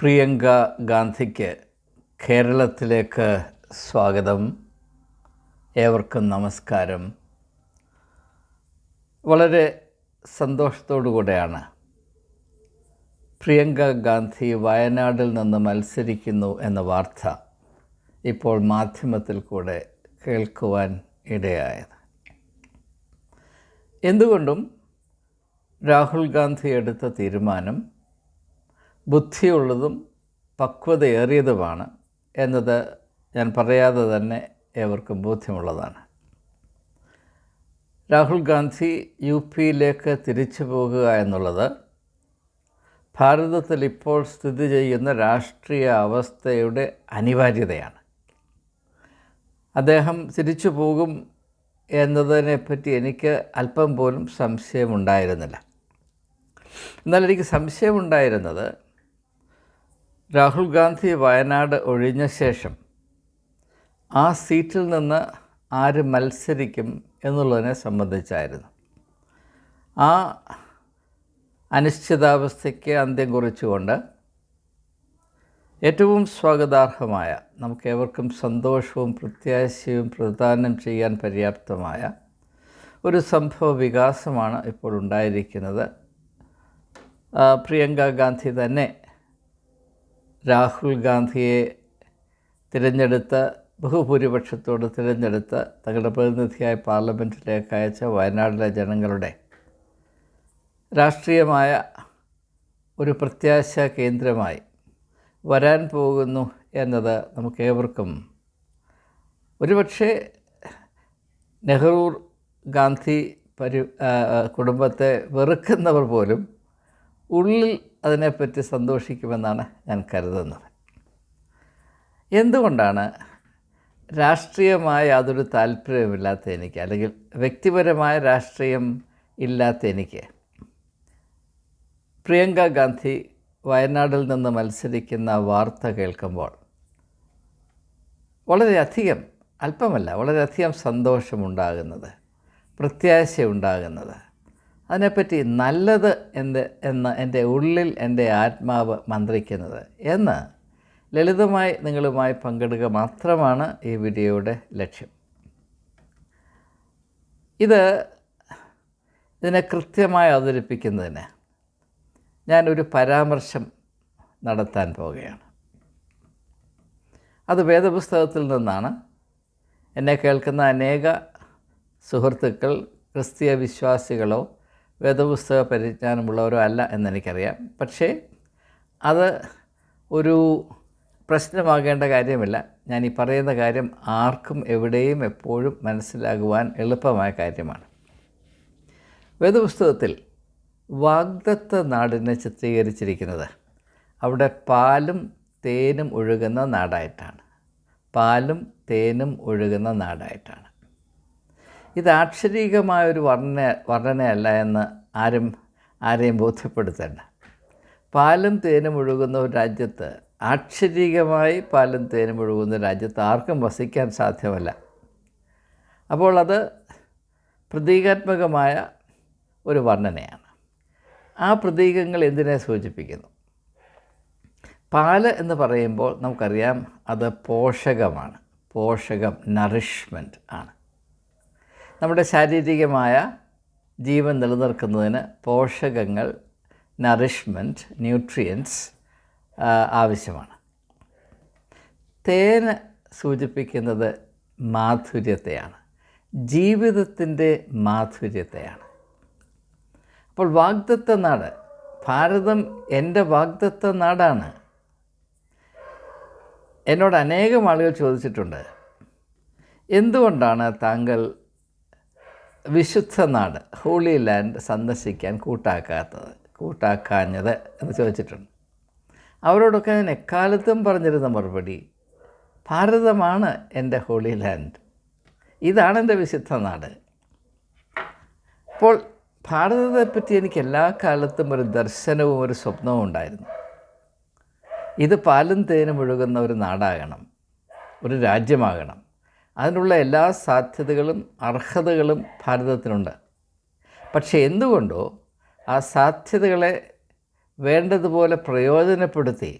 പ്രിയങ്ക ഗാന്ധിക്ക് കേരളത്തിലേക്ക് സ്വാഗതം. ഏവർക്കും നമസ്കാരം. വളരെ കൂടെയാണ് പ്രിയങ്ക ഗാന്ധി വയനാടിൽ നിന്ന് മത്സരിക്കുന്നു എന്ന വാർത്ത ഇപ്പോൾ മാധ്യമത്തിൽ കൂടെ കേൾക്കുവാൻ ഇടയായത്. എന്തുകൊണ്ടും രാഹുൽ ഗാന്ധി എടുത്ത തീരുമാനം ബുദ്ധിയുള്ളതും പക്വതയേറിയതുമാണ് എന്നത് ഞാൻ പറയാതെ തന്നെ ഏവർക്കും ബോധ്യമുള്ളതാണ്. രാഹുൽ ഗാന്ധി യു പിയിലേക്ക് തിരിച്ചു പോകുക എന്നുള്ളത് ഭാരതത്തിൽ ഇപ്പോൾ സ്ഥിതി ചെയ്യുന്ന രാഷ്ട്രീയ അവസ്ഥയുടെ അനിവാര്യതയാണ്. അദ്ദേഹം തിരിച്ചു പോകും എന്നതിനെപ്പറ്റി എനിക്ക് അല്പം പോലും സംശയമുണ്ടായിരുന്നില്ല. എന്നാൽ എനിക്ക് സംശയമുണ്ടായിരുന്നത് രാഹുൽ ഗാന്ധി വയനാട് ഒഴിഞ്ഞ ശേഷം ആ സീറ്റിൽ നിന്ന് ആര് മത്സരിക്കും എന്നുള്ളതിനെ സംബന്ധിച്ചായിരുന്നു. ആ അനിശ്ചിതാവസ്ഥയ്ക്ക് അന്ത്യം കുറിച്ചുകൊണ്ട് ഏറ്റവും സ്വാഗതാർഹമായ നമുക്ക് ഏവർക്കും സന്തോഷവും പ്രത്യാശയും പ്രദാനം ചെയ്യാൻ പര്യാപ്തമായ ഒരു സംഭവ വികാസമാണ് ഇപ്പോൾ ഉണ്ടായിരിക്കുന്നത്. പ്രിയങ്ക ഗാന്ധി തന്നെ രാഹുൽ ഗാന്ധിയെ തിരഞ്ഞെടുത്ത് ബഹുഭൂരിപക്ഷത്തോട് തിരഞ്ഞെടുത്ത് തങ്ങളുടെ പ്രതിനിധിയായി പാർലമെന്റിലേക്ക് അയച്ച വയനാടിലെ ജനങ്ങളുടെ രാഷ്ട്രീയമായ ഒരു പ്രത്യാശ കേന്ദ്രമായി വരാൻ പോകുന്നു എന്നത് നമുക്കേവർക്കും ഒരുപക്ഷെ നെഹ്റു ഗാന്ധി പരി കുടുംബത്തെ വെറുക്കുന്നവർ പോലും ഉള്ളിൽ അതിനെപ്പറ്റി സന്തോഷിക്കുമെന്നാണ് ഞാൻ കരുതുന്നത്. എന്തുകൊണ്ടാണ് രാഷ്ട്രീയമായ യാതൊരു താല്പര്യമില്ലാത്ത എനിക്ക് അല്ലെങ്കിൽ വ്യക്തിപരമായ രാഷ്ട്രീയം ഇല്ലാത്ത എനിക്ക്? പ്രിയങ്ക ഗാന്ധി വയനാടിൽ നിന്ന് മത്സരിക്കുന്ന വാർത്ത കേൾക്കുമ്പോൾ വളരെയധികം അല്പമല്ല വളരെയധികം സന്തോഷമുണ്ടാകുന്നത് പ്രത്യാശയുണ്ടാകുന്നത് അതിനെപ്പറ്റി നല്ലത് എന്ത് എന്ന് എന്റെ ഉള്ളിൽ എന്റെ ആത്മാവ് മന്ത്രിക്കുന്നത് എന്ന് ലളിതമായി നിങ്ങളുമായി പങ്കെടുക്കുക മാത്രമാണ് ഈ വീഡിയോയുടെ ലക്ഷ്യം. ഇത് ഇതിനെ കൃത്യമായി അവതരിപ്പിക്കുന്നതിന് ഞാനൊരു പരാമർശം നടത്താൻ പോവുകയാണ്. അത് വേദപുസ്തകത്തിൽ നിന്നാണ്. എന്നെ കേൾക്കുന്ന അനേക സുഹൃത്തുക്കൾ ക്രിസ്തീയ വിശ്വാസികളോ വേദപുസ്തക പരിജ്ഞാനമുള്ളവരോ അല്ല എന്നെനിക്കറിയാം. പക്ഷേ അത് ഒരു പ്രശ്നമാകേണ്ട കാര്യമില്ല. ഞാൻ ഈ പറയുന്ന കാര്യം ആർക്കും എവിടെയും എപ്പോഴും മനസ്സിലാകുവാൻ എളുപ്പമായ കാര്യമാണ്. വേദപുസ്തകത്തിൽ വാഗ്ദത്ത നാടിനെ ചിത്രീകരിച്ചിരിക്കുന്നത് അവിടെ പാലും തേനും ഒഴുകുന്ന നാടായിട്ടാണ്. പാലും തേനും ഒഴുകുന്ന നാടായിട്ടാണ്. ഇത് ആക്ഷരികമായ ഒരു വർണ വർണനയല്ല എന്ന് ആരും ആരെയും ബോധ്യപ്പെടുത്തേണ്ട. പാലും തേനും ഒഴുകുന്ന ഒരു രാജ്യത്ത് ആക്ഷരികമായി പാലും തേനും ഒഴുകുന്ന രാജ്യത്ത് ആർക്കും വസിക്കാൻ സാധ്യമല്ല. അപ്പോൾ അത് പ്രതീകാത്മകമായ ഒരു വർണനയാണ്. ആ പ്രതീകങ്ങൾ എന്തിനെ സൂചിപ്പിക്കുന്നു? പാൽ എന്ന് പറയുമ്പോൾ നമുക്കറിയാം അത് പോഷകമാണ്. പോഷകം നറിഷ്മെന്റ് ആണ്. നമ്മുടെ ശാരീരികമായ ജീവൻ നിലനിർത്തുന്നതിന് പോഷകങ്ങൾ നറിഷ്മെന്റ് ന്യൂട്രിയൻസ് ആവശ്യമാണ്. തേന് സൂചിപ്പിക്കുന്നത് മാധുര്യത്തെയാണ്. ജീവിതത്തിന്റെ മാധുര്യത്തെയാണ്. അപ്പോൾ വാഗ്ദത്ത നാട് ഭാരതം എന്റെ വാഗ്ദത്ത നാടാണ്. എന്നോട് അനേകം ആളുകൾ ചോദിച്ചിട്ടുണ്ട് എന്തുകൊണ്ടാണ് താങ്കൾ വിശുദ്ധ നാട് ഹോളി ലാൻഡ് സന്ദർശിക്കാൻ കൂട്ടാക്കാത്തത്. കൂട്ടാക്കാഞ്ഞത് എന്ന് ചോദിച്ചിട്ടുണ്ട്. അവരോടൊക്കെ ഞാൻ എക്കാലത്തും പറഞ്ഞിരുന്ന മറുപടി ഭാരതമാണ് എന്റെ ഹോളി ലാൻഡ് ഇതാണ് എന്റെ വിശുദ്ധ നാട്. അപ്പോൾ ഭാരതത്തെപ്പറ്റി എനിക്ക് എല്ലാ കാലത്തും ഒരു ദർശനവും ഒരു സ്വപ്നവും ഉണ്ടായിരുന്നു. ഇത് പാലും തേനും ഒഴുകുന്ന ഒരു നാടാകണം ഒരു രാജ്യമാകണം. അതിനുള്ള എല്ലാ സാധ്യതകളും അർഹതകളും ഭാരതത്തിനുണ്ട്. പക്ഷേ എന്തുകൊണ്ടോ ആ സാധ്യതകളെ വേണ്ടതുപോലെ പ്രയോജനപ്പെടുത്തി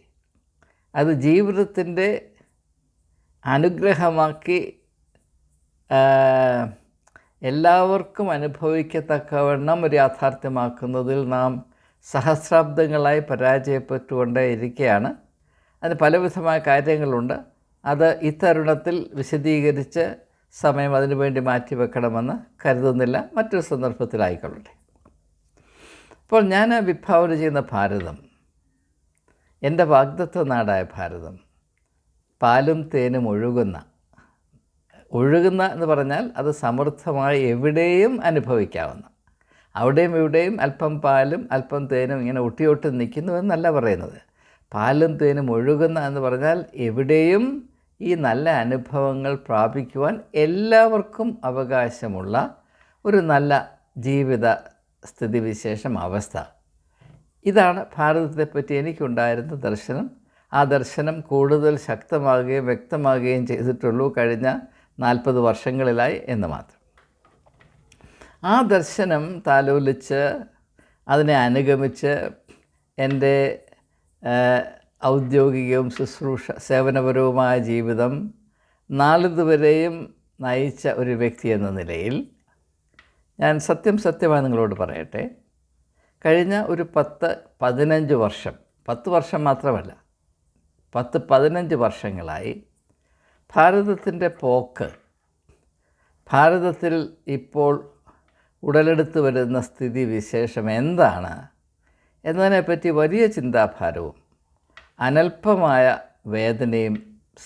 അത് ജീവിതത്തിന്റെ അനുഗ്രഹമാക്കി എല്ലാവർക്കും അനുഭവിക്കത്തക്കവണ്ണം ഒരു യാഥാർത്ഥ്യമാക്കുന്നതിൽ നാം സഹസ്രാബ്ദങ്ങളായി പരാജയപ്പെട്ടുകൊണ്ടേ ഇരിക്കുകയാണ് അതിന് പലവിധമായ കാര്യങ്ങളുണ്ട്. അത് ഇത്തരുണത്തിൽ വിശദീകരിച്ച് സമയം അതിനുവേണ്ടി മാറ്റിവെക്കണമെന്ന് കരുതുന്നില്ല. മറ്റൊരു സന്ദർഭത്തിലായിക്കൊള്ളട്ടെ. അപ്പോൾ ഞാൻ വിഭാവന ചെയ്യുന്ന ഭാരതം എന്റെ വാഗ്ദത്വ നാടായ ഭാരതം പാലും തേനും ഒഴുകുന്ന ഒഴുകുന്ന എന്ന് പറഞ്ഞാൽ അത് സമൃദ്ധമായി എവിടെയും അനുഭവിക്കാവുന്ന അവിടെയും ഇവിടെയും അല്പം പാലും അല്പം തേനും ഇങ്ങനെ ഒട്ടിയൊട്ടി നിൽക്കുന്നു എന്നല്ല പറയുന്നത്. പാലും തേനും ഒഴുകുന്ന എന്ന് പറഞ്ഞാൽ എവിടെയും ഈ നല്ല അനുഭവങ്ങൾ പ്രാപിക്കുവാൻ എല്ലാവർക്കും അവകാശമുള്ള ഒരു നല്ല ജീവിത സ്ഥിതിവിശേഷം അവസ്ഥ. ഇതാണ് ഭാരതത്തെപ്പറ്റി എനിക്കുണ്ടായിരുന്ന ദർശനം. ആ ദർശനം കൂടുതൽ ശക്തമാകുകയും വ്യക്തമാകുകയും ചെയ്തിട്ടുള്ളൂ കഴിഞ്ഞ നാൽപ്പത് വർഷങ്ങളിലായി എന്ന് മാത്രം. ആ ദർശനം താലോലിച്ച് അതിനെ അനുഗമിച്ച് എന്റെ ഔദ്യോഗികവും ശുശ്രൂഷ സേവനപരവുമായ ജീവിതം നാളിതുവരെയും നയിച്ച ഒരു വ്യക്തി എന്ന നിലയിൽ ഞാൻ സത്യം സത്യമായി നിങ്ങളോട് പറയട്ടെ. കഴിഞ്ഞ ഒരു പത്ത് പതിനഞ്ച് വർഷം പത്ത് വർഷം മാത്രമല്ല പത്ത് പതിനഞ്ച് വർഷങ്ങളായി ഭാരതത്തിന്റെ പോക്ക് ഭാരതത്തിൽ ഇപ്പോൾ ഉടലെടുത്ത് വരുന്ന സ്ഥിതി വിശേഷം എന്താണ് എന്നതിനെപ്പറ്റി വലിയ ചിന്താഭാരവും അനൽപമായ വേദനയും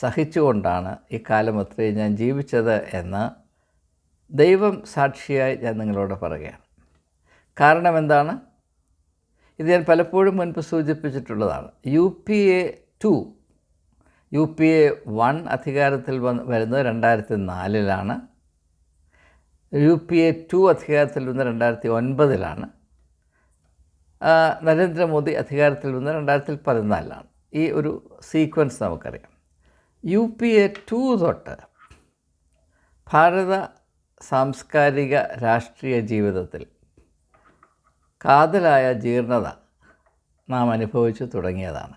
സഹിച്ചുകൊണ്ടാണ് ഈ അത്രയും ഞാൻ ജീവിച്ചത് എന്ന് ദൈവം സാക്ഷിയായി ഞാൻ നിങ്ങളോട് പറയുകയാണ്. കാരണം എന്താണ്? ഇത് ഞാൻ പലപ്പോഴും മുൻപ് സൂചിപ്പിച്ചിട്ടുള്ളതാണ്. U P A two U P A one അധികാരത്തിൽ വന്ന് വരുന്നത് രണ്ടായിരത്തി നാലിലാണ് യു പി എ ടു അധികാരത്തിൽ വന്ന് രണ്ടായിരത്തി ഒൻപതിലാണ് നരേന്ദ്രമോദി അധികാരത്തിൽ വന്ന് രണ്ടായിരത്തി പതിനാലിലാണ് ഈ ഒരു സീക്വൻസ് നമുക്കറിയാം. യു പി എ ടു തൊട്ട് ഭാരത സാംസ്കാരിക രാഷ്ട്രീയ ജീവിതത്തിൽ കാതലായ ജീർണത നാം അനുഭവിച്ചു തുടങ്ങിയതാണ്.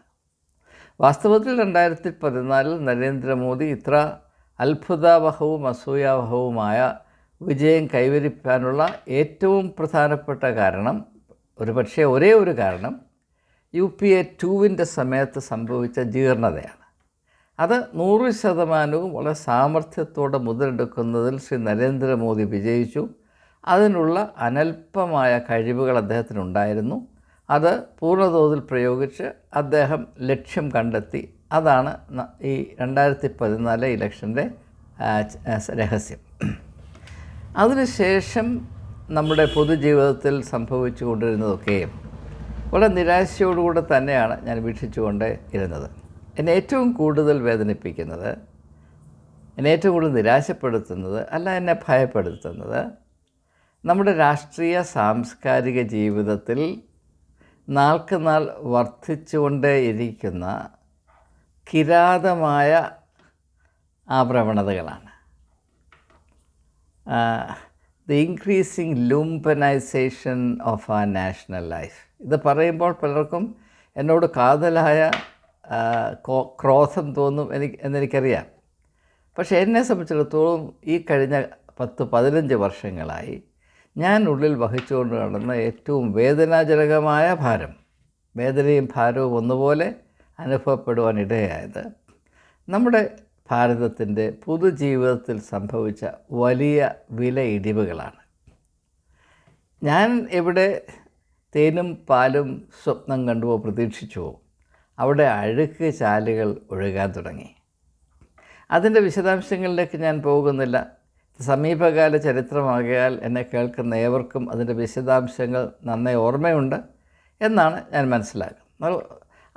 വാസ്തവത്തിൽ രണ്ടായിരത്തി പതിനാലിൽ നരേന്ദ്രമോദി ഇത്ര അത്ഭുതാവഹവും അസൂയാവഹവുമായ വിജയം കൈവരിക്കാനുള്ള ഏറ്റവും പ്രധാനപ്പെട്ട കാരണം ഒരുപക്ഷെ ഒരേ ഒരു കാരണം യു പി എ ടുവിന്റെ സമയത്ത് സംഭവിച്ച ജീർണതയാണ്. അത് നൂറ് ശതമാനവും വളരെ സാമർഥ്യത്തോടെ മുതലെടുക്കുന്നതിൽ ശ്രീ നരേന്ദ്രമോദി വിജയിച്ചു. അതിനുള്ള അനൽപമായ കഴിവുകൾ അദ്ദേഹത്തിനുണ്ടായിരുന്നു. അത് പൂർണതോതിൽ പ്രയോഗിച്ച് അദ്ദേഹം ലക്ഷ്യം കണ്ടെത്തി. അതാണ് ഈ രണ്ടായിരത്തി പതിനാല് ഇലക്ഷന്റെ രഹസ്യം. അതിനുശേഷം നമ്മുടെ പൊതുജീവിതത്തിൽ സംഭവിച്ചു കൊണ്ടിരുന്നതൊക്കെയും വളരെ നിരാശയോടുകൂടെ തന്നെയാണ് ഞാൻ വീക്ഷിച്ചുകൊണ്ട് ഇരുന്നത്. എന്നെ ഏറ്റവും കൂടുതൽ വേദനിപ്പിക്കുന്നത് എന്നെ ഏറ്റവും കൂടുതൽ നിരാശപ്പെടുത്തുന്നത് അല്ല എന്നെ ഭയപ്പെടുത്തുന്നത് നമ്മുടെ രാഷ്ട്രീയ സാംസ്കാരിക ജീവിതത്തിൽ നാൾക്ക് നാൾ വർദ്ധിച്ചുകൊണ്ടേയിരിക്കുന്ന കിരാതമായ ആ പ്രവണതകളാണ് the increasing lumpenisation of a national life ഇത് പറയുമ്പോൾ പലർക്കും എന്നോട് കാതലായ ക്രോധം തോന്നും എനിക്ക് എന്നെനിക്കറിയാം. പക്ഷേ എന്നെ സംബന്ധിച്ചിടത്തോളം ഈ കഴിഞ്ഞ പത്ത് പതിനഞ്ച് വർഷങ്ങളായി ഞാൻ ഉള്ളിൽ വഹിച്ചുകൊണ്ട് നടന്ന ഏറ്റവും വേദനാജനകമായ ഭാരം വേദനയും ഭാരവും ഒന്നുപോലെ അനുഭവപ്പെടുവാനിടയായത് നമ്മുടെ ഭാരതത്തിന്റെ പൊതുജീവിതത്തിൽ സംഭവിച്ച വലിയ വില ഇടിവുകളാണ് ഞാൻ എവിടെ തേനും പാലും സ്വപ്നം കണ്ടുവോ പ്രതീക്ഷിച്ചുവോ? അവിടെ അഴുക്ക് ചാലുകൾ ഒഴുകാൻ തുടങ്ങി. അതിന്റെ വിശദാംശങ്ങളിലേക്ക് ഞാൻ പോകുന്നില്ല. സമീപകാല ചരിത്രമാകിയാൽ എന്നെ കേൾക്കുന്ന ഏവർക്കും അതിന്റെ വിശദാംശങ്ങൾ നന്നായി ഓർമ്മയുണ്ട് എന്നാണ് ഞാൻ മനസ്സിലാക്കുന്നത്. അത്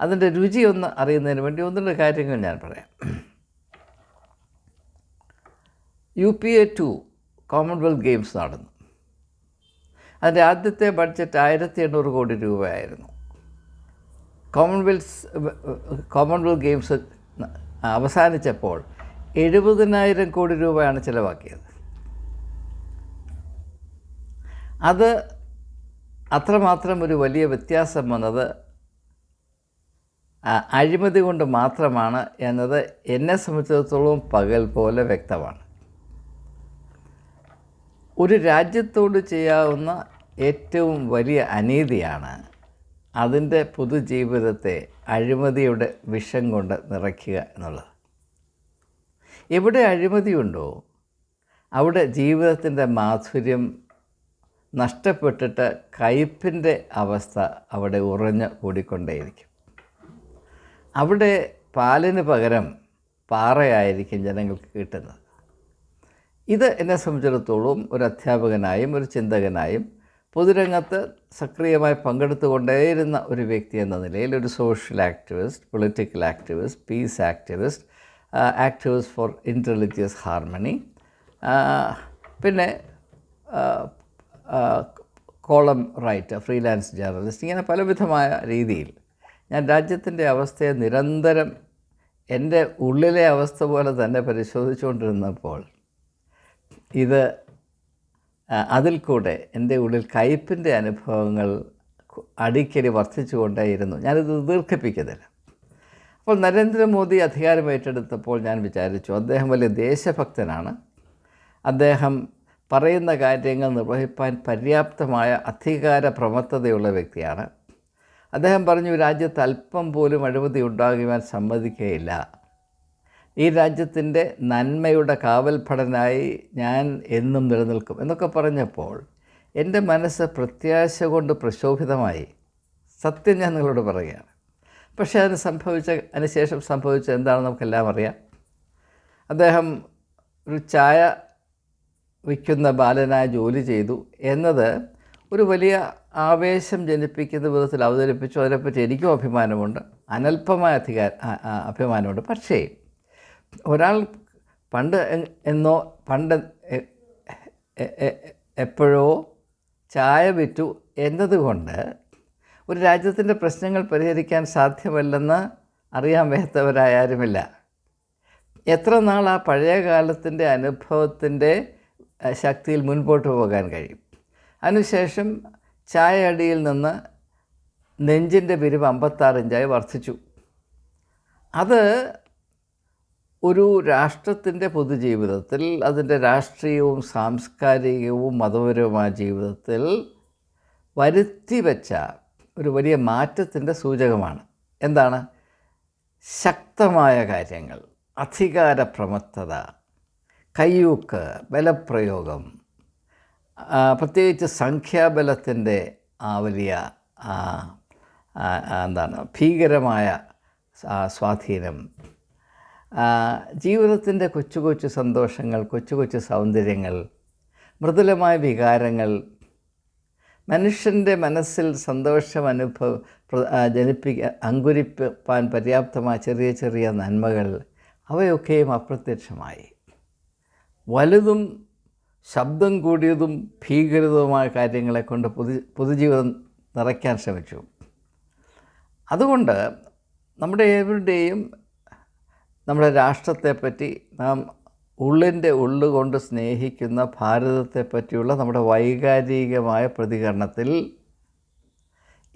അതിന്റെ രുചി ഒന്ന് അറിയുന്നതിന് വേണ്ടി ഒന്ന് രണ്ട് കാര്യങ്ങൾ ഞാൻ പറയാം. U P A two Commonwealth Games നടന്നു. അതിന്റെ ആദ്യത്തെ ബഡ്ജറ്റ് ആയിരത്തി എണ്ണൂറ് കോടി രൂപയായിരുന്നു. കോമൺവെൽത്ത് കോമൺവെൽത്ത് ഗെയിംസ് അവസാനിച്ചപ്പോൾ എഴുപതിനായിരം കോടി രൂപയാണ് ചിലവാക്കിയത്. അത് അത്രമാത്രം ഒരു വലിയ വ്യത്യാസം വന്നത് അഴിമതി കൊണ്ട് മാത്രമാണ് എന്നത് എന്നെ സംബന്ധിച്ചിടത്തോളം പകൽ പോലെ വ്യക്തമാണ്. ഒരു രാജ്യത്തോട് ചെയ്യാവുന്ന ഏറ്റവും വലിയ അനീതിയാണ് അതിന്റെ പൊതുജീവിതത്തെ അഴിമതിയുടെ വിഷം കൊണ്ട് നിറയ്ക്കുക എന്നുള്ളത്. എവിടെ അഴിമതിയുണ്ടോ അവിടെ ജീവിതത്തിന്റെ മാധുര്യം നഷ്ടപ്പെട്ടിട്ട് കയ്പിന്റെ അവസ്ഥ അവിടെ ഉറഞ്ഞു കൂടിക്കൊണ്ടേയിരിക്കും. അവിടെ പാലിന് പകരം പാറയായിരിക്കും ജനങ്ങൾക്ക് കിട്ടുന്നത്. ഇത് എന്നെ സംബന്ധിച്ചിടത്തോളം ഒരു അധ്യാപകനായും ഒരു ചിന്തകനായും പൊതുരംഗത്ത് സക്രിയമായി പങ്കെടുത്തുകൊണ്ടേയിരുന്ന ഒരു വ്യക്തി എന്ന നിലയിൽ ഒരു social activist political activist peace activist activist for interreligious harmony പിന്നെ കോളം റൈറ്റർ ഫ്രീലാൻസ് ജേർണലിസ്റ്റ് ഇങ്ങനെ പലവിധമായ രീതിയിൽ ഞാൻ രാജ്യത്തിന്റെ അവസ്ഥയെ നിരന്തരം എന്റെ ഉള്ളിലെ അവസ്ഥ പോലെ തന്നെ പരിശോധിച്ചുകൊണ്ടിരുന്നപ്പോൾ ഇത് അതിൽ കൂടെ എന്റെ ഉള്ളിൽ കയ്പിന്റെ അനുഭവങ്ങൾ അടിക്കടി വർദ്ധിച്ചുകൊണ്ടേയിരുന്നു ഞാനിത് ദീർഘിപ്പിക്കുന്നില്ല. അപ്പോൾ നരേന്ദ്രമോദി അധികാരം ഏറ്റെടുത്തപ്പോൾ ഞാൻ വിചാരിച്ചു അദ്ദേഹം വലിയ ദേശഭക്തനാണ്. അദ്ദേഹം പറയുന്ന കാര്യങ്ങൾ നിർവഹിപ്പാൻ പര്യാപ്തമായ അധികാര പ്രമത്തതയുള്ള വ്യക്തിയാണ്. അദ്ദേഹം പറഞ്ഞു രാജ്യത്ത് അല്പം പോലും അഴിമതി ഉണ്ടാകുവാൻ സമ്മതിക്കുകയില്ല. ഈ രാജ്യത്തിന്റെ നന്മയുടെ കാവൽഭടനായി ഞാൻ എന്നും നിലനിൽക്കും. എന്നൊക്കെ പറഞ്ഞപ്പോൾ എന്റെ മനസ്സ് പ്രത്യാശ കൊണ്ട് പ്രശോഭിതമായി. സത്യം ഞാൻ നിങ്ങളോട് പറയുകയാണ്. പക്ഷേ അതിന് സംഭവിച്ച അതിനുശേഷം സംഭവിച്ച എന്താണെന്ന് നമുക്കെല്ലാം അറിയാം. അദ്ദേഹം ഒരു ചായ വിൽക്കുന്ന ബാലനായ ജോലി ചെയ്തു. എന്നത് ഒരു വലിയ ആവേശം ജനിപ്പിക്കുന്ന വിധത്തിൽ അവതരിപ്പിച്ചു. അതിനെപ്പറ്റി എനിക്കും അഭിമാനമുണ്ട്. അനൽപമായ അധികാര അഭിമാനമുണ്ട്. പക്ഷേ ഒരാൾ പണ്ട് എന്നോ പണ്ട് എപ്പോഴോ ചായ വിറ്റു എന്നതുകൊണ്ട് ഒരു രാജ്യത്തിന്റെ പ്രശ്നങ്ങൾ പരിഹരിക്കാൻ സാധ്യമല്ലെന്ന് അറിയാൻ വയ്യാത്തവരായാരുമില്ല എത്ര നാൾ ആ പഴയ കാലത്തിന്റെ അനുഭവത്തിന്റെ ശക്തിയിൽ മുൻപോട്ട് പോകാൻ കഴിയും? അതിനുശേഷം ചായയടിയിൽ നിന്ന് നെഞ്ചിന്റെ പിരിവ് അമ്പത്താറ് ഇഞ്ചായി വർദ്ധിച്ചു. അത് ഒരു രാഷ്ട്രത്തിന്റെ പൊതുജീവിതത്തിൽ അതിന്റെ രാഷ്ട്രീയവും സാംസ്കാരികവും മതപരവുമായ ജീവിതത്തിൽ വരുത്തി വെച്ച ഒരു വലിയ മാറ്റത്തിന്റെ സൂചകമാണ്. എന്താണ്? ശക്തമായ കാര്യങ്ങൾ അധികാരപ്രമത്തത കയ്യൂക്ക് ബലപ്രയോഗം പ്രത്യേകിച്ച് സംഖ്യാബലത്തിന്റെ ആ വലിയ എന്താണ്? ഭീകരമായ സ്വാധീനം ജീവിതത്തിന്റെ കൊച്ചു കൊച്ചു സന്തോഷങ്ങൾ കൊച്ചു കൊച്ചു സൗന്ദര്യങ്ങൾ മൃദുലമായ വികാരങ്ങൾ മനുഷ്യന്റെ മനസ്സിൽ സന്തോഷം അനുഭവ ജനിപ്പിക്കാൻ അങ്കുരിപ്പാൻ പര്യാപ്തമായ ചെറിയ ചെറിയ നന്മകൾ അവയൊക്കെയും അപ്രത്യക്ഷമായി. വലുതും ശബ്ദം കൂടിയതും ഭീകരതവുമായ കാര്യങ്ങളെ കൊണ്ട് പൊതു പൊതുജീവിതം നിറയ്ക്കാൻ ശ്രമിച്ചു. അതുകൊണ്ട് നമ്മുടെ ഏവരുടെയും നമ്മുടെ രാഷ്ട്രത്തെപ്പറ്റി നാം ഉള്ളിന്റെ ഉള്ളുകൊണ്ട് സ്നേഹിക്കുന്ന ഭാരതത്തെ പറ്റിയുള്ള നമ്മുടെ വൈകാരികമായ പ്രതികരണത്തിൽ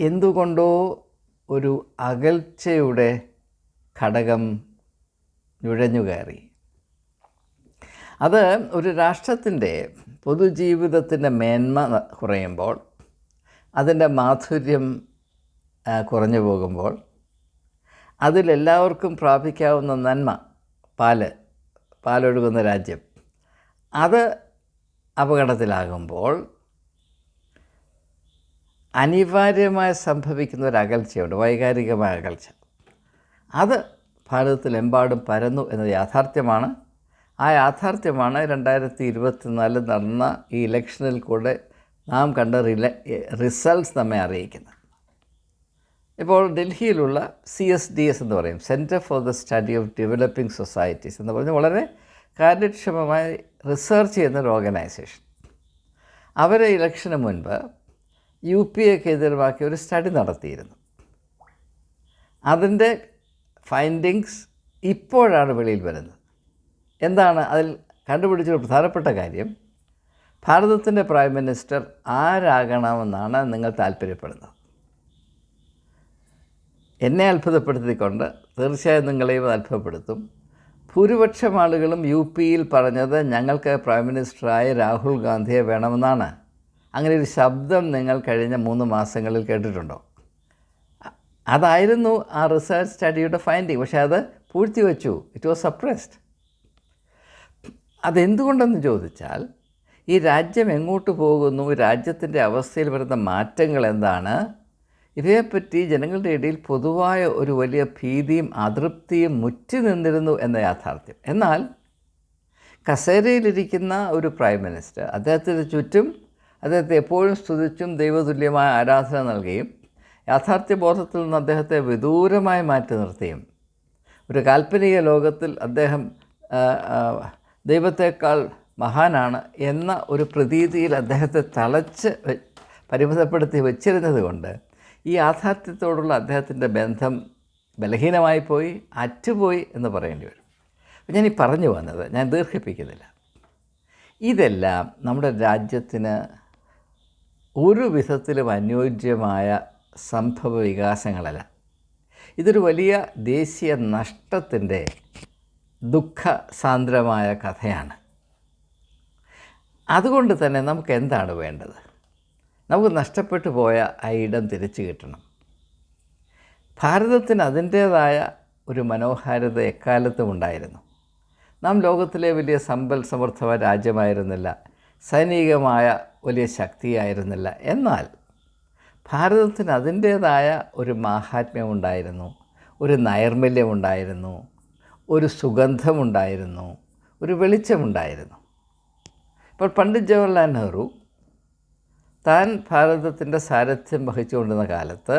എന്തുകൊണ്ടോ ഒരു അകൽച്ചയുടെ ഘടകം നുഴഞ്ഞുകയറി അത് ഒരു രാഷ്ട്രത്തിന്റെ പൊതുജീവിതത്തിന്റെ മേന്മ കുറയുമ്പോൾ അതിന്റെ മാധുര്യം കുറഞ്ഞു പോകുമ്പോൾ അതിലെല്ലാവർക്കും പ്രാപിക്കാവുന്ന നന്മ പാൽ പാലൊഴുകുന്ന രാജ്യം. അത് അപകടത്തിലാകുമ്പോൾ അനിവാര്യമായി സംഭവിക്കുന്ന ഒരു അകൽച്ചയുണ്ട് വൈകാരികമായ അകൽച്ച. അത് ഭാരതത്തിലെമ്പാടും പരന്നു എന്നത് യാഥാർത്ഥ്യമാണ്. ആ യാഥാർത്ഥ്യമാണ് രണ്ടായിരത്തി ഇരുപത്തിനാലിൽ നടന്ന ഈ ഇലക്ഷനിൽ കൂടെ നാം കണ്ട റിസൾട്ട്സ് നമ്മെ അറിയിക്കുന്നത്. ഇപ്പോൾ ഡൽഹിയിലുള്ള സി എസ് ഡി എസ് എന്ന് പറയും Centre for the Study of Developing Societies എന്ന് പറഞ്ഞ് വളരെ കാര്യക്ഷമമായി റിസർച്ച് ചെയ്യുന്ന ഒരു ഓർഗനൈസേഷൻ അവരെ ഇലക്ഷന് മുൻപ് യു പി എക്ക് ഒരു സ്റ്റഡി നടത്തിയിരുന്നു. അതിന്റെ ഫൈൻഡിങ്സ് ഇപ്പോഴാണ് വെളിയിൽ വരുന്നത്. എന്താണ് അതിൽ കണ്ടുപിടിച്ചൊരു പ്രധാനപ്പെട്ട കാര്യം? ഭാരതത്തിന്റെ പ്രൈം മിനിസ്റ്റർ ആരാകണമെന്നാണ് നിങ്ങൾ താല്പര്യപ്പെടുന്നത്? എന്നെ അത്ഭുതപ്പെടുത്തിക്കൊണ്ട് തീർച്ചയായും നിങ്ങളെയും അത് അത്ഭുതപ്പെടുത്തും. ഭൂരിപക്ഷം ആളുകളും യു പിയിൽ പറഞ്ഞത് ഞങ്ങൾക്ക് പ്രൈം മിനിസ്റ്ററായ രാഹുൽ ഗാന്ധിയെ വേണമെന്നാണ്. അങ്ങനെ ഒരു ശബ്ദം നിങ്ങൾ കഴിഞ്ഞ മൂന്ന് മാസങ്ങളിൽ കേട്ടിട്ടുണ്ടോ? അതായിരുന്നു ആ റിസർച്ച് സ്റ്റഡിയുടെ ഫൈൻഡിങ് പക്ഷേ അത് പൂഴ്ത്തിവെച്ചു ഇറ്റ് വാസ് സപ്രസ്ഡ് അതെന്തുകൊണ്ടെന്ന് ചോദിച്ചാൽ ഈ രാജ്യം എങ്ങോട്ട് പോകുന്നു? രാജ്യത്തിന്റെ അവസ്ഥയിൽ വരുന്ന മാറ്റങ്ങൾ എന്താണ്? ഇവയെപ്പറ്റി ജനങ്ങളുടെ ഇടയിൽ പൊതുവായ ഒരു വലിയ ഭീതിയും അതൃപ്തിയും മുറ്റി നിന്നിരുന്നു എന്ന യാഥാർത്ഥ്യം. എന്നാൽ കസേരയിലിരിക്കുന്ന ഒരു പ്രൈം മിനിസ്റ്റർ അദ്ദേഹത്തിന് ചുറ്റും അദ്ദേഹത്തെ എപ്പോഴും സ്തുതിച്ചും ദൈവതുല്യമായ ആരാധന നൽകുകയും യാഥാർത്ഥ്യബോധത്തിൽ നിന്ന് അദ്ദേഹത്തെ വിദൂരമായി മാറ്റി നിർത്തുകയും ഒരു കാൽപ്പനിക ലോകത്തിൽ അദ്ദേഹം ദൈവത്തെക്കാൾ മഹാനാണ് എന്ന ഒരു പ്രതീതിയിൽ അദ്ദേഹത്തെ തളച്ച് പരിമിതപ്പെടുത്തി വച്ചിരുന്നത് കൊണ്ട് ഈ യാഥാർത്ഥ്യത്തോടുള്ള അദ്ദേഹത്തിന്റെ ബന്ധം ബലഹീനമായി പോയി അറ്റുപോയി എന്ന് പറയേണ്ടി വരും. അപ്പം ഞാൻ ഈ പറഞ്ഞു വന്നത് ഞാൻ ദീർഘിപ്പിക്കുന്നില്ല. ഇതെല്ലാം നമ്മുടെ രാജ്യത്തിന് ഒരു വിധത്തിലും അനുയോജ്യമായ സംഭവ വികാസങ്ങളല്ല. ഇതൊരു വലിയ ദേശീയ നഷ്ടത്തിന്റെ ദുഃഖസാന്ദ്രമായ കഥയാണ്. അതുകൊണ്ട് തന്നെ നമുക്ക് എന്താണ് വേണ്ടത്? നമുക്ക് നഷ്ടപ്പെട്ടു പോയ ആ ഇടം തിരിച്ചു കിട്ടണം. ഭാരതത്തിന് അതിന്റേതായ ഒരു മനോഹാരിത എക്കാലത്തും ഉണ്ടായിരുന്നു. നാം ലോകത്തിലെ വലിയ സമ്പൽ സമൃദ്ധമായ രാജ്യമായിരുന്നില്ല സൈനികമായ വലിയ ശക്തിയായിരുന്നില്ല. എന്നാൽ ഭാരതത്തിന് അതിന്റേതായ ഒരു മാഹാത്മ്യമുണ്ടായിരുന്നു ഒരു നൈർമല്യമുണ്ടായിരുന്നു ഒരു സുഗന്ധമുണ്ടായിരുന്നു ഒരു വെളിച്ചമുണ്ടായിരുന്നു ഇപ്പോൾ പണ്ഡിറ്റ് ജവഹർലാൽ നെഹ്റു താൻ ഭാരതത്തിന്റെ സാരഥ്യം വഹിച്ചുകൊണ്ടിരുന്ന കാലത്ത്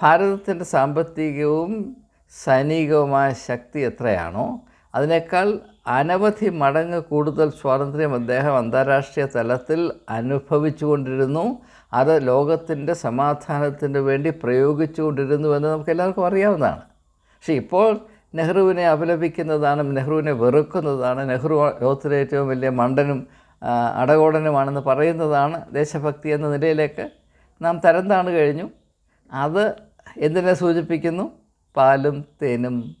ഭാരതത്തിന്റെ സാമ്പത്തികവും സൈനികവുമായ ശക്തി എത്രയാണോ അതിനേക്കാൾ അനവധി മടങ്ങ് കൂടുതൽ സ്വാതന്ത്ര്യം അദ്ദേഹം അന്താരാഷ്ട്രീയ തലത്തിൽ അനുഭവിച്ചുകൊണ്ടിരുന്നു. അത് ലോകത്തിന്റെ സമാധാനത്തിന് വേണ്ടി പ്രയോഗിച്ചുകൊണ്ടിരുന്നു എന്ന് നമുക്ക് എല്ലാവർക്കും അറിയാവുന്നതാണ്. പക്ഷേ ഇപ്പോൾ നെഹ്റുവിനെ അപലപിക്കുന്നതാണ് നെഹ്റുവിനെ വെറുക്കുന്നതാണ് നെഹ്റു ലോകത്തിലെ ഏറ്റവും വലിയ മണ്ടനും അടകോടനുമാണെന്ന് പറയുന്നതാണ് ദേശഭക്തി എന്ന നിലയിലേക്ക് നാം തരം താണു കഴിഞ്ഞു. അത് എന്തിനെ സൂചിപ്പിക്കുന്നു? പാലും തേനും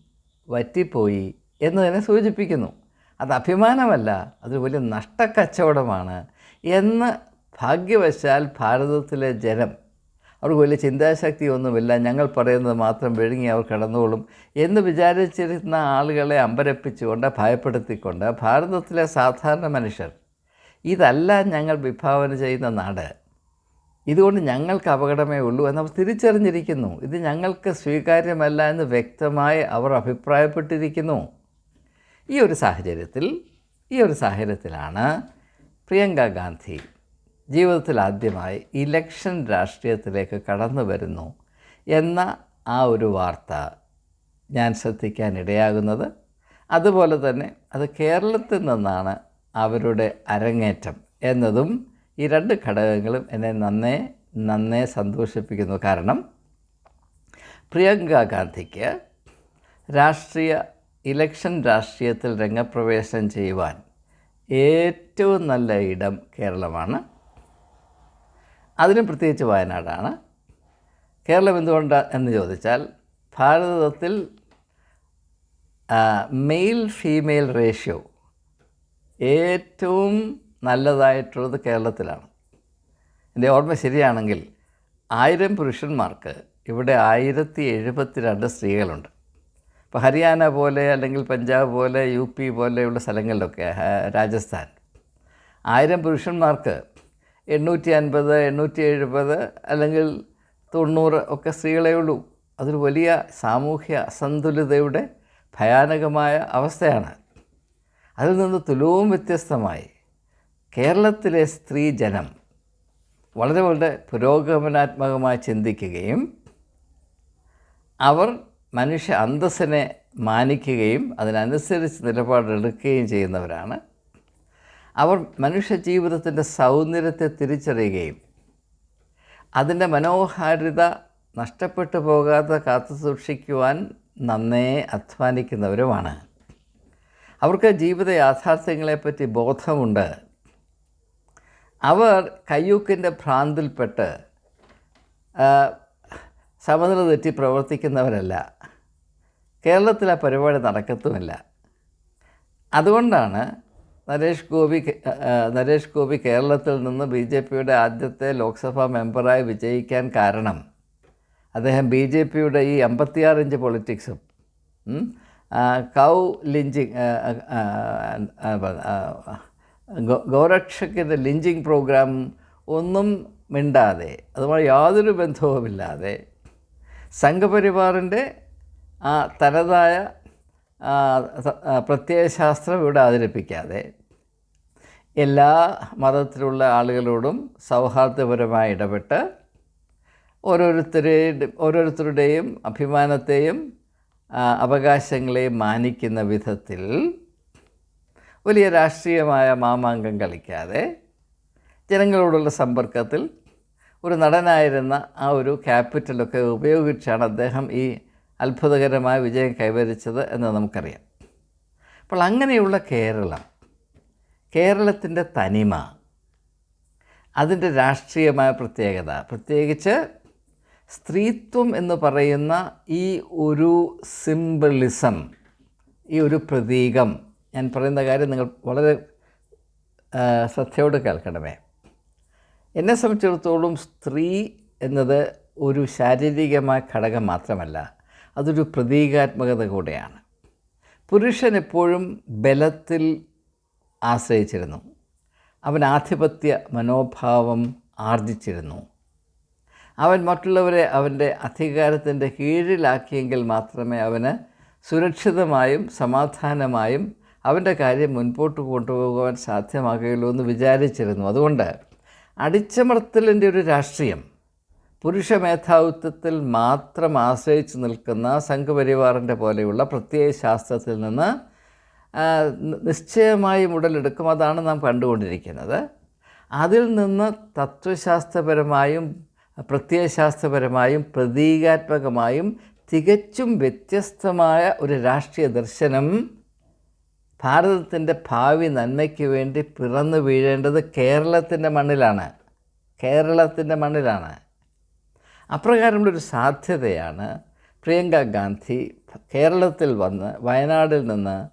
വറ്റിപ്പോയി എന്നതിനെ സൂചിപ്പിക്കുന്നു. അത് അഭിമാനമല്ല അത് വലിയ നഷ്ടക്കച്ചവടമാണ് എന്ന് ഭാഗ്യവശാൽ ഭാരതത്തിലെ ജനം അവർക്ക് വലിയ ചിന്താശക്തി ഒന്നുമില്ല ഞങ്ങൾ പറയുന്നത് മാത്രം വിഴുങ്ങി അവർ കിടന്നോളും എന്ന് വിചാരിച്ചിരുന്ന ആളുകളെ അമ്പരപ്പിച്ചുകൊണ്ട് ഭയപ്പെടുത്തിക്കൊണ്ട് ഭാരതത്തിലെ സാധാരണ മനുഷ്യർ ഇതല്ല ഞങ്ങൾ വിഭാവന ചെയ്യുന്ന നാട്. ഇതുകൊണ്ട് ഞങ്ങൾക്ക് അപകടമേ ഉള്ളൂ എന്ന് തിരിച്ചറിഞ്ഞിരിക്കുന്നു. ഇത് ഞങ്ങൾക്ക് സ്വീകാര്യമല്ല എന്ന് വ്യക്തമായി അവർ അഭിപ്രായപ്പെട്ടിരിക്കുന്നു. ഈ ഒരു സാഹചര്യത്തിൽ ഈ ഒരു സാഹചര്യത്തിലാണ് പ്രിയങ്ക ഗാന്ധി ജീവിതത്തിൽ ആദ്യമായി ഇലക്ഷൻ രാഷ്ട്രീയത്തിലേക്ക് കടന്നു വരുന്നു എന്ന ആ ഒരു വാർത്ത ഞാൻ ശ്രദ്ധിക്കാനിടയാകുന്നത് അതുപോലെ തന്നെ അത് കേരളത്തിൽ നിന്നാണ് അവരുടെ അരങ്ങേറ്റം എന്നതും ഈ രണ്ട് ഘടകങ്ങളും എന്നെ നന്നേ നന്നേ സന്തോഷിപ്പിക്കുന്നു. കാരണം പ്രിയങ്ക ഗാന്ധിക്ക് രാഷ്ട്രീയ ഇലക്ഷൻ രാഷ്ട്രീയത്തിൽ രംഗപ്രവേശനം ചെയ്യുവാൻ ഏറ്റവും നല്ല ഇടം കേരളമാണ്. അതിനും പ്രത്യേകിച്ച് വയനാടാണ്. കേരളം എന്തുകൊണ്ട് എന്ന് ചോദിച്ചാൽ ഭാരതത്തിൽ മെയിൽ ഫീമെയിൽ റേഷ്യോ ഏറ്റവും നല്ലതായിട്ടുള്ളത് കേരളത്തിലാണ്. എന്റെ ഓർമ്മ ശരിയാണെങ്കിൽ ആയിരം പുരുഷന്മാർക്ക് ഇവിടെ ആയിരത്തി എഴുപത്തി രണ്ട് സ്ത്രീകളുണ്ട്. ഇപ്പോൾ ഹരിയാന പോലെ അല്ലെങ്കിൽ പഞ്ചാബ് പോലെ യു പി പോലെയുള്ള സ്ഥലങ്ങളിലൊക്കെ രാജസ്ഥാൻ. ആയിരം പുരുഷന്മാർക്ക് എണ്ണൂറ്റി അൻപത് എണ്ണൂറ്റി എഴുപത് അല്ലെങ്കിൽ തൊണ്ണൂറ് ഒക്കെ സ്ത്രീകളേ ഉള്ളൂ. അതൊരു വലിയ സാമൂഹ്യ അസന്തുലിതയുടെ ഭയാനകമായ അവസ്ഥയാണ്. അതിൽ നിന്ന് തുലവും വ്യത്യസ്തമായി കേരളത്തിലെ സ്ത്രീ ജനം വളരെ വളരെ പുരോഗമനാത്മകമായി ചിന്തിക്കുകയും അവർ മനുഷ്യ അന്തസ്സിനെ മാനിക്കുകയും അതിനനുസരിച്ച് നിലപാടെടുക്കുകയും ചെയ്യുന്നവരാണ്. അവർ മനുഷ്യ ജീവിതത്തിന്റെ സൗന്ദര്യത്തെ തിരിച്ചറിയുകയും അതിന്റെ മനോഹാരിത നഷ്ടപ്പെട്ടു പോകാതെ കാത്തു സൂക്ഷിക്കുവാൻ നന്നേ അധ്വാനിക്കുന്നവരുമാണ്. അവർക്ക് ജീവിത യാഥാർത്ഥ്യങ്ങളെപ്പറ്റി ബോധമുണ്ട്. അവർ കയ്യൂക്കിന്റെ ഭ്രാന്തിൽപ്പെട്ട് സമനില തെറ്റി പ്രവർത്തിക്കുന്നവരല്ല. കേരളത്തിൽ ആ പരിപാടി നടക്കത്തുമില്ല. അതുകൊണ്ടാണ് നരേഷ് ഗോപി നരേഷ് ഗോപി കേരളത്തിൽ നിന്ന് ബി ജെ പിയുടെ ആദ്യത്തെ ലോക്സഭാ മെമ്പറായി വിജയിക്കാൻ കാരണം. അദ്ദേഹം ബി ജെ പിയുടെ ഈ അമ്പത്തിയാറിഞ്ച് പൊളിറ്റിക്സും കൗ ലിഞ്ചിങ് ആ, ആ, ആ, ആ, ഗോ- ഗോരക്ഷക്കിന്റെ ലിഞ്ചിങ് പ്രോഗ്രാം ഒന്നും മിണ്ടാതെ അതുമായി യാതൊരു ബന്ധവുമില്ലാതെ സംഘപരിവാറിന്റെ ആ തനതായ പ്രത്യയശാസ്ത്രം ഇവിടെ അവതരിപ്പിക്കാതെ എല്ലാ മതത്തിലുള്ള ആളുകളോടും സൗഹാർദ്ദപരമായി ഇടപെട്ട് ഓരോരുത്തരുടെ ഓരോരുത്തരുടെയും അഭിമാനത്തെയും ആ, അവകാശങ്ങളെയും മാനിക്കുന്ന വിധത്തിൽ വലിയ രാഷ്ട്രീയമായ മാമാങ്കം കളിക്കാതെ ജനങ്ങളോടുള്ള സമ്പർക്കത്തിൽ ഒരു നടനായിരുന്ന ആ ഒരു ക്യാപിറ്റലൊക്കെ ഉപയോഗിച്ചാണ് അദ്ദേഹം ഈ അത്ഭുതകരമായ വിജയം കൈവരിച്ചത് എന്ന് നമുക്കറിയാം. അപ്പോൾ അങ്ങനെയുള്ള കേരളം കേരളത്തിന്റെ തനിമ അതിന്റെ രാഷ്ട്രീയമായ പ്രത്യേകത പ്രത്യേകിച്ച് സ്ത്രീത്വം എന്ന് പറയുന്ന ഈ ഒരു സിംബിളിസം ഈ ഒരു പ്രതീകം ഞാൻ പറയുന്ന കാര്യം നിങ്ങൾ വളരെ ശ്രദ്ധയോട് കേൾക്കണമേ. എന്നെ സംബന്ധിച്ചിടത്തോളം സ്ത്രീ എന്നത് ഒരു ശാരീരികമായ ഘടകം മാത്രമല്ല അതൊരു പ്രതീകാത്മകത കൂടെയാണ്. പുരുഷൻ എപ്പോഴും ബലത്തിൽ ആശ്രയിച്ചിരുന്നു. അവൻ ആധിപത്യ മനോഭാവം ആർജിച്ചിരുന്നു. അവൻ മറ്റുള്ളവരെ അവന്റെ അധികാരത്തിന്റെ കീഴിലാക്കിയെങ്കിൽ മാത്രമേ അവന് സുരക്ഷിതമായും സമാധാനമായും അവന്റെ കാര്യം മുൻപോട്ട് കൊണ്ടുപോകുവാൻ സാധ്യമാകുകയുള്ളൂ എന്ന് വിചാരിച്ചിരുന്നു. അതുകൊണ്ട് അടിച്ചമർത്തലിന്റെ ഒരു രാഷ്ട്രീയം പുരുഷ മേധാവിത്വത്തിൽ മാത്രം ആശ്രയിച്ച് നിൽക്കുന്ന സംഘപരിവാറിന്റെ പോലെയുള്ള പ്രത്യയ ശാസ്ത്രത്തിൽ നിന്ന് നിശ്ചയമായും ഉടലെടുക്കും. അതാണ് നാം കണ്ടുകൊണ്ടിരിക്കുന്നത്. അതിൽ നിന്ന് തത്വശാസ്ത്രപരമായും പ്രത്യയശാസ്ത്രപരമായും പ്രതീകാത്മകമായും തികച്ചും വ്യത്യസ്തമായ ഒരു രാഷ്ട്രീയ ദർശനം ഭാരതത്തിന്റെ ഭാവി നന്മയ്ക്ക് വേണ്ടി പിറന്നു വീഴേണ്ടത് കേരളത്തിന്റെ മണ്ണിലാണ്. കേരളത്തിന്റെ മണ്ണിലാണ്. അപ്രകാരമുള്ളൊരു സാധ്യതയാണ് പ്രിയങ്ക ഗാന്ധി കേരളത്തിൽ വന്ന് വയനാടിൽ നിന്ന്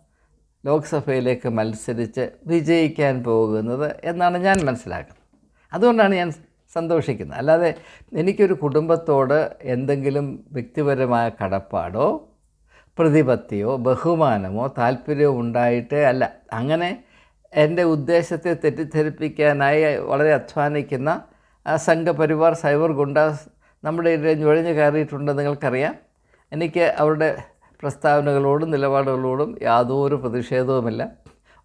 ലോക്സഭയിലേക്ക് മത്സരിച്ച് വിജയിക്കാൻ പോകുന്നത് എന്നാണ് ഞാൻ മനസ്സിലാക്കുന്നത്. അതുകൊണ്ടാണ് ഞാൻ സന്തോഷിക്കുന്നത് അല്ലാതെ എനിക്കൊരു കുടുംബത്തോട് എന്തെങ്കിലും വ്യക്തിപരമായ കടപ്പാടോ പ്രതിപത്തിയോ ബഹുമാനമോ താല്പര്യമോ ഉണ്ടായിട്ട് അല്ല. അങ്ങനെ എന്റെ ഉദ്ദേശത്തെ തെറ്റിദ്ധരിപ്പിക്കാനായി വളരെ അധ്വാനിക്കുന്ന സംഘപരിവാർ സൈബർ ഗുണ്ടാസ് നമ്മുടെ ഇടയിൽ നുഴഞ്ഞു കയറിയിട്ടുണ്ട് നിങ്ങൾക്കറിയാം. എനിക്ക് അവരുടെ പ്രസ്താവനകളോടും നിലപാടുകളോടും യാതൊരു പ്രതിഷേധവുമില്ല.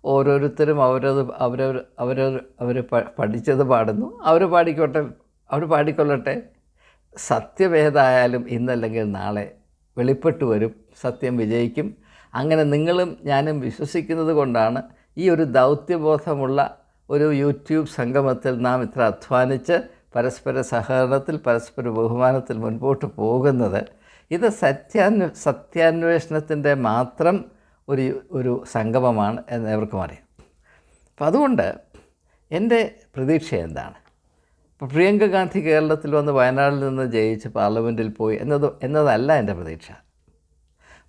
ഓരോരുത്തരും അവരത് അവരവർ അവരവർ അവർ പഠിച്ചത് പാടുന്നു. അവർ പാടിക്കോട്ടെ അവർ പാടിക്കൊള്ളട്ടെ. സത്യമേതായാലും ഇന്നല്ലെങ്കിൽ നാളെ വെളിപ്പെട്ട് വരും. സത്യം വിജയിക്കും. അങ്ങനെ നിങ്ങളും ഞാനും വിശ്വസിക്കുന്നത് കൊണ്ടാണ് ഈ ഒരു ദൗത്യബോധമുള്ള ഒരു യൂട്യൂബ് സംഗമത്തിൽ നാം ഇത്ര അധ്വാനിച്ച് പരസ്പര സഹകരണത്തിൽ പരസ്പര ബഹുമാനത്തിൽ മുൻപോട്ട് പോകുന്നത്. ഇത് സത്യാന്വ സത്യാന്വേഷണത്തിന്റെ മാത്രം ഒരു ഒരു സംഗമമാണ് എന്ന് എവർക്കും അറിയാം. അപ്പം അതുകൊണ്ട് എന്റെ പ്രതീക്ഷ എന്താണ്? ഇപ്പോൾ പ്രിയങ്ക ഗാന്ധി കേരളത്തിൽ വന്ന് വയനാട്ടിൽ നിന്ന് ജയിച്ച് പാർലമെന്റിൽ പോയി എന്നത് എന്നതല്ല എന്റെ പ്രതീക്ഷ.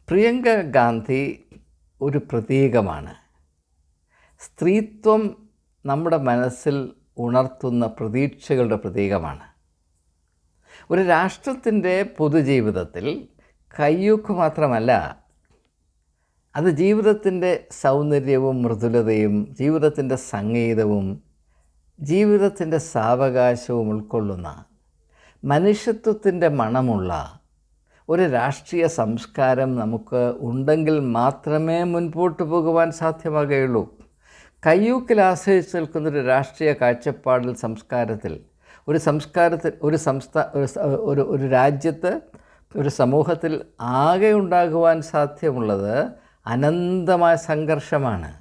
പ്രിയങ്ക ഗാന്ധി ഒരു പ്രതീകമാണ്. സ്ത്രീത്വം നമ്മുടെ മനസ്സിൽ ഉണർത്തുന്ന പ്രതീക്ഷകളുടെ പ്രതീകമാണ്. ഒരു രാഷ്ട്രത്തിന്റെ പൊതുജീവിതത്തിൽ കയ്യൂക്ക് മാത്രമല്ല അത് ജീവിതത്തിന്റെ സൗന്ദര്യവും മൃദുലതയും ജീവിതത്തിന്റെ സംഗീതവും ജീവിതത്തിന്റെ സാവകാശവും ഉൾക്കൊള്ളുന്ന മനുഷ്യത്വത്തിന്റെ മണമുള്ള ഒരു രാഷ്ട്രീയ സംസ്കാരം നമുക്ക് ഉണ്ടെങ്കിൽ മാത്രമേ മുൻപോട്ട് പോകുവാൻ സാധ്യമാകുകയുള്ളൂ. കയ്യൂക്കിൽ ആശ്രയിച്ച് നിൽക്കുന്നൊരു രാഷ്ട്രീയ കാഴ്ചപ്പാടിൽ സംസ്കാരത്തിൽ ഒരു സംസ്കാരത്തിൽ ഒരു സംസ്ഥാ ഒരു ഒരു രാജ്യത്ത് ഒരു സമൂഹത്തിൽ ആകെ ഉണ്ടാകുവാൻ സാധ്യമുള്ളത് അനന്തമായ സംഘർഷമാണ്.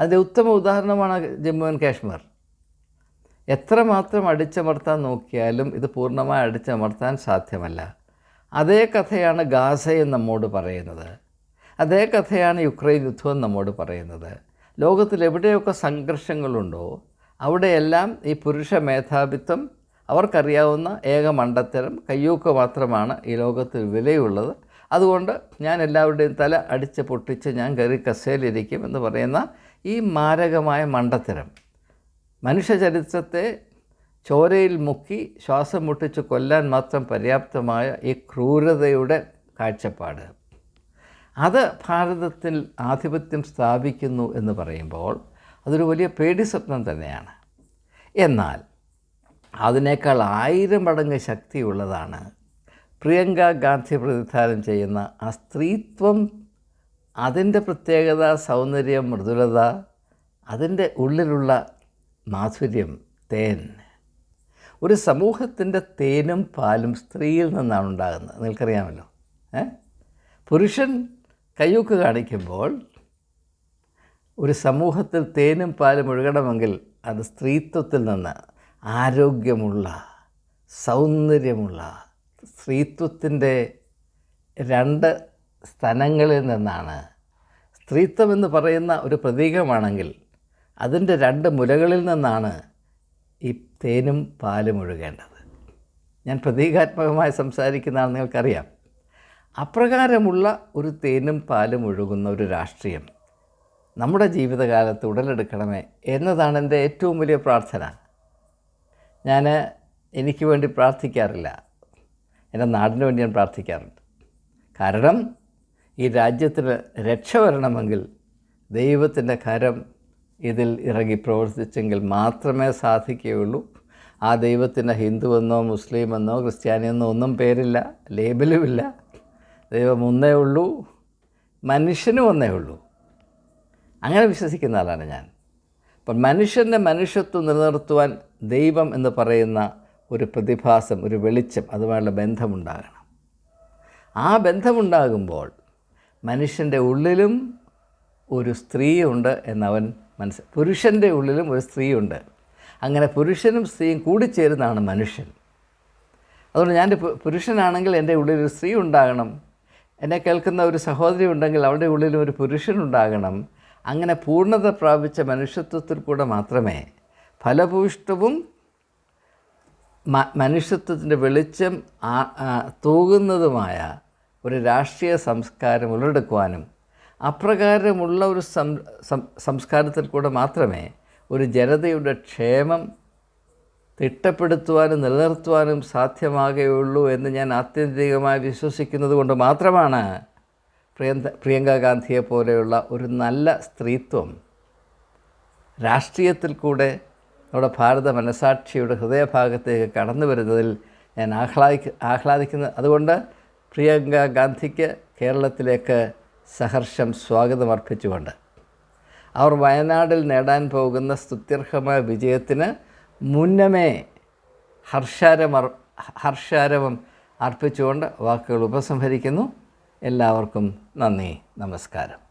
അതിന്റെ ഉത്തമ ഉദാഹരണമാണ് ജമ്മു ആൻഡ് കാശ്മീർ. എത്രമാത്രം അടിച്ചമർത്താൻ നോക്കിയാലും ഇത് പൂർണമായി അടിച്ചമർത്താൻ സാധ്യമല്ല. അതേ കഥയാണ് ഗാസയും നമ്മോട് പറയുന്നത്. അതേ കഥയാണ് യുക്രൈൻ യുദ്ധവും നമ്മോട് പറയുന്നത്. ലോകത്തിൽ എവിടെയൊക്കെ സംഘർഷങ്ങളുണ്ടോ അവിടെയെല്ലാം ഈ പുരുഷ മേധാവിത്വം അവർക്കറിയാവുന്ന ഏക മണ്ടത്തരം കയ്യൂക്ക് മാത്രമാണ് ഈ ലോകത്തിൽ വിലയുള്ളത്. അതുകൊണ്ട് ഞാൻ എല്ലാവരുടെയും തല അടിച്ച് പൊട്ടിച്ച് ഞാൻ കയറി കസേലിരിക്കും എന്ന് പറയുന്ന ഈ മാരകമായ മണ്ടത്തരം. മനുഷ്യചരിത്രത്തെ ചോരയിൽ മുക്കി ശ്വാസം മുട്ടിച്ച് കൊല്ലാൻ മാത്രം പര്യാപ്തമായ ഈ ക്രൂരതയുടെ കാഴ്ചപ്പാട്. അത് ഭാരതത്തിൽ ആധിപത്യം സ്ഥാപിക്കുന്നു എന്ന് പറയുമ്പോൾ അതൊരു വലിയ പേടി സ്വപ്നം തന്നെയാണ്. എന്നാൽ അതിനേക്കാൾ ആയിരം മടങ്ങ് ശക്തിയുള്ളതാണ് പ്രിയങ്ക ഗാന്ധി പ്രതിനിധാനം ചെയ്യുന്ന ആ സ്ത്രീത്വം അതിന്റെ പ്രത്യേകത സൗന്ദര്യം മൃദുലത അതിന്റെ ഉള്ളിലുള്ള മാധുര്യം തേൻ. ഒരു സമൂഹത്തിന്റെ തേനും പാലും സ്ത്രീയിൽ നിന്നാണ് ഉണ്ടാകുന്നത്. നിങ്ങൾക്കറിയാമല്ലോ. ഏ? പുരുഷൻ കയ്യൂക്ക് കാണിക്കുമ്പോൾ ഒരു സമൂഹത്തിൽ തേനും പാലും ഒഴുകണമെങ്കിൽ അത് സ്ത്രീത്വത്തിൽ നിന്ന് ആരോഗ്യമുള്ള സൗന്ദര്യമുള്ള സ്ത്രീത്വത്തിന്റെ രണ്ട് സ്ഥലങ്ങളിൽ നിന്നാണ്. സ്ത്രീത്വം എന്ന് പറയുന്ന ഒരു പ്രതീകമാണെങ്കിൽ അതിന്റെ രണ്ട് മുലകളിൽ നിന്നാണ് ഈ തേനും പാലും ഒഴുകേണ്ടത്. ഞാൻ പ്രതീകാത്മകമായി സംസാരിക്കുന്നതാണ് നിങ്ങൾക്കറിയാം. അപ്രകാരമുള്ള ഒരു തേനും പാലും ഒഴുകുന്ന ഒരു രാഷ്ട്രീയം നമ്മുടെ ജീവിതകാലത്ത് ഉടലെടുക്കണമേ എന്നതാണ് എന്റെ ഏറ്റവും വലിയ പ്രാർത്ഥന. ഞാൻ എനിക്ക് വേണ്ടി പ്രാർത്ഥിക്കാറില്ല. എന്റെ നാടിന് വേണ്ടി ഞാൻ പ്രാർത്ഥിക്കാറുണ്ട്. കാരണം ഈ രാജ്യത്തിന് രക്ഷ വരണമെങ്കിൽ ദൈവത്തിന്റെ കരം ഇതിൽ ഇറങ്ങി പ്രവർത്തിച്ചെങ്കിൽ മാത്രമേ സാധിക്കുകയുള്ളൂ. ആ ദൈവത്തിന് ഹിന്ദുവെന്നോ മുസ്ലിമെന്നോ ക്രിസ്ത്യാനിയെന്നോ ഒന്നും പേരില്ല ലേബലുമില്ല. ദൈവം ഒന്നേ ഉള്ളൂ മനുഷ്യനും ഒന്നേ ഉള്ളൂ. അങ്ങനെ വിശ്വസിക്കുന്ന ആളാണ് ഞാൻ. അപ്പം മനുഷ്യന്റെ മനുഷ്യത്വം നിലനിർത്തുവാൻ ദൈവം എന്ന് പറയുന്ന ഒരു പ്രതിഭാസം ഒരു വെളിച്ചം അതുമായുള്ള ബന്ധമുണ്ടാകണം. ആ ബന്ധമുണ്ടാകുമ്പോൾ മനുഷ്യന്റെ ഉള്ളിലും ഒരു സ്ത്രീയുണ്ട് എന്നവൻ മനസ്സ് പുരുഷന്റെ ഉള്ളിലും ഒരു സ്ത്രീയുണ്ട്. അങ്ങനെ പുരുഷനും സ്ത്രീയും കൂടിച്ചേരുന്നതാണ് മനുഷ്യൻ. അതുകൊണ്ട് ഞാൻ പുരുഷനാണെങ്കിൽ എന്റെ ഉള്ളിൽ ഒരു സ്ത്രീ ഉണ്ടാകണം. എന്നെ കേൾക്കുന്ന ഒരു സഹോദരി ഉണ്ടെങ്കിൽ അവളുടെ ഉള്ളിലും ഒരു പുരുഷനുണ്ടാകണം അങ്ങനെ പൂർണത പ്രാപിച്ച മനുഷ്യത്വത്തിൽ കൂടെ മാത്രമേ ഫലഭൂയിഷ്ടവും മ- മനുഷ്യത്വത്തിന്റെ വെളിച്ചം തൂകുന്നതുമായ ഒരു രാഷ്ട്രീയ സംസ്കാരം ഉള്ളെടുക്കുവാനും അപ്രകാരമുള്ള ഒരു സംസ്കാരത്തിൽ കൂടെ മാത്രമേ ഒരു ജനതയുടെ ക്ഷേമം തിട്ടപ്പെടുത്തുവാനും നിലനിർത്തുവാനും സാധ്യമാകുകയുള്ളൂ എന്ന് ഞാൻ ആത്യന്തികമായി വിശ്വസിക്കുന്നത് കൊണ്ട് മാത്രമാണ് പ്രിയങ്ക പ്രിയങ്ക ഗാന്ധിയെ പോലെയുള്ള ഒരു നല്ല സ്ത്രീത്വം രാഷ്ട്രീയത്തിൽ കൂടെ നമ്മുടെ ഭാരത മനസാക്ഷിയുടെ ഹൃദയഭാഗത്തേക്ക് കടന്നു വരുന്നതിൽ ഞാൻ ആഹ്ലാദിക്ക ആഹ്ലാദിക്കുന്നത് അതുകൊണ്ട് പ്രിയങ്ക ഗാന്ധിക്ക് കേരളത്തിലേക്ക് സഹർഷം സ്വാഗതം അർപ്പിച്ചുകൊണ്ട്. അവർ വയനാടിൽ നേടാൻ പോകുന്ന സ്തുത്യർഹമായ വിജയത്തിന് മുന്നമേ ഹർഷാരമർ ഹർഷാരവം അർപ്പിച്ചുകൊണ്ട് വാക്കുകൾ ഉപസംഹരിക്കുന്നു. എല്ലാവർക്കും നന്ദി നമസ്കാരം.